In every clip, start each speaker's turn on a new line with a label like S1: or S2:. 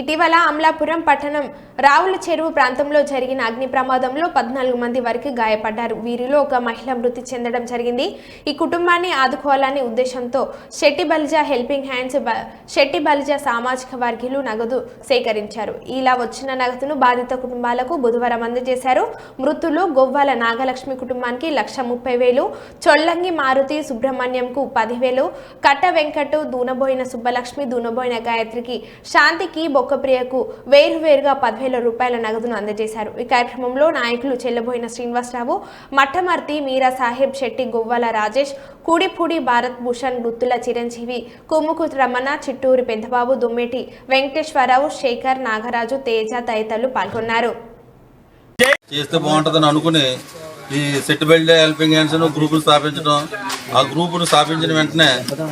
S1: ఇటీవల అమలాపురం పట్టణం రావుల చెరువు ప్రాంతంలో జరిగిన అగ్ని ప్రమాదంలో పద్నాలుగు మంది వరకు గాయపడ్డారు. వీరిలో ఒక మహిళ మృతి చెందడం జరిగింది. ఈ కుటుంబాన్ని ఆదుకోవాలనే ఉద్దేశంతో శెట్టి బలిజా హెల్పింగ్ హ్యాండ్స్ శెట్టి బలిజా సామాజిక వర్గీయులు నగదు సేకరించారు. ఇలా వచ్చిన నగదును బాధిత కుటుంబాలకు బుధవారం అందజేశారు. మృతులు గొవ్వాల నాగలక్ష్మి కుటుంబానికి లక్ష ముప్పై వేలు చొల్లంగి మారుతి సుబ్రహ్మణ్యంకు పదివేలు కట్ట వెంకట్ దూనబోయిన సుబ్బలక్ష్మి దూనబోయిన గాయత్రికి శాంతికి బొక్కప్రియకు వేరువేరుగా పదివేల రూపాయల నగదును అందజేశారు. ఈ కార్యక్రమంలో నాయకులు చెల్లబోయిన శ్రీనివాసరావు మట్టమర్తి మీరా సాహెబ్ శెట్టి గొవ్వాల రాజేష్ కూడిపూడి భారత్ భూషణ్ గుత్తుల చిరంజీవి కుమ్ముకు రమణ చిట్టూరి పెద్దబాబు దుమ్మేటి వెంకటేశ్వరరావు శేఖర్ నాగరాజు తేజ తదితరులు పాల్గొన్నారు.
S2: చేస్తే బాగుంటుందని అనుకుని ఈ సెట్ బెల్డ్ హెల్పింగ్ హ్యాండ్స్ గ్రూపులు స్థాపించడం ఆ గ్రూపును స్థాపించిన వెంటనే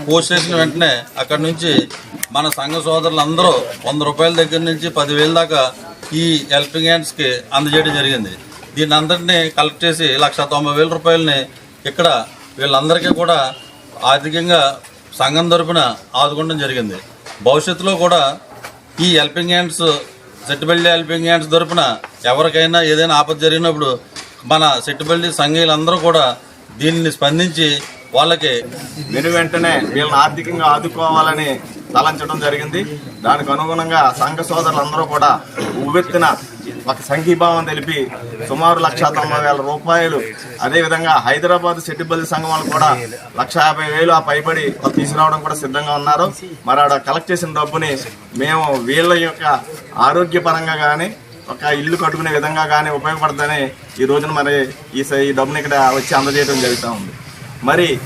S2: పోస్ట్ చేసిన వెంటనే అక్కడ నుంచి మన సంఘ సోదరులందరూ వంద రూపాయల దగ్గర నుంచి పదివేల దాకా ఈ హెల్పింగ్ హ్యాండ్స్కి అందజేయడం జరిగింది. దీన్ని అందరినీ కలెక్ట్ చేసి లక్ష తొంభై వేల రూపాయలని ఇక్కడ వీళ్ళందరికీ కూడా ఆర్థికంగా సంఘం తరపున ఆదుకోవడం జరిగింది. భవిష్యత్తులో కూడా ఈ హెల్పింగ్ హ్యాండ్స్ సెట్టుబెల్లి హెల్పింగ్ హ్యాండ్స్ తరపున ఎవరికైనా ఏదైనా ఆపద జరిగినప్పుడు మన సెట్టుబెల్లి సంఘీయులందరూ కూడా దీనిని స్పందించి వాళ్ళకి
S3: వెను వెంటనే వీళ్ళని ఆర్థికంగా ఆదుకోవాలని తలంచడం జరిగింది. దానికి అనుగుణంగా సంఘ సోదరులందరూ కూడా ఉవ్వెత్తిన ఒక సంఘీభావం తెలిపి సుమారు లక్ష తొంభై వేల రూపాయలు అదేవిధంగా హైదరాబాద్ సెట్టిబల్లి సంఘం వాళ్ళు కూడా లక్ష యాభై వేలు ఆ పైబడి తీసుకురావడం కూడా సిద్ధంగా ఉన్నారు. మరి ఆడ కలెక్ట్ చేసిన డబ్బుని మేము వీళ్ళ యొక్క ఆరోగ్యపరంగా కానీ ఒక ఇల్లు కట్టుకునే విధంగా కానీ ఉపయోగపడుతుందని ఈ రోజున మరి ఈ ఈ డబ్బుని ఇక్కడ వచ్చి అందజేయడం జరుగుతూ ఉంది. మరి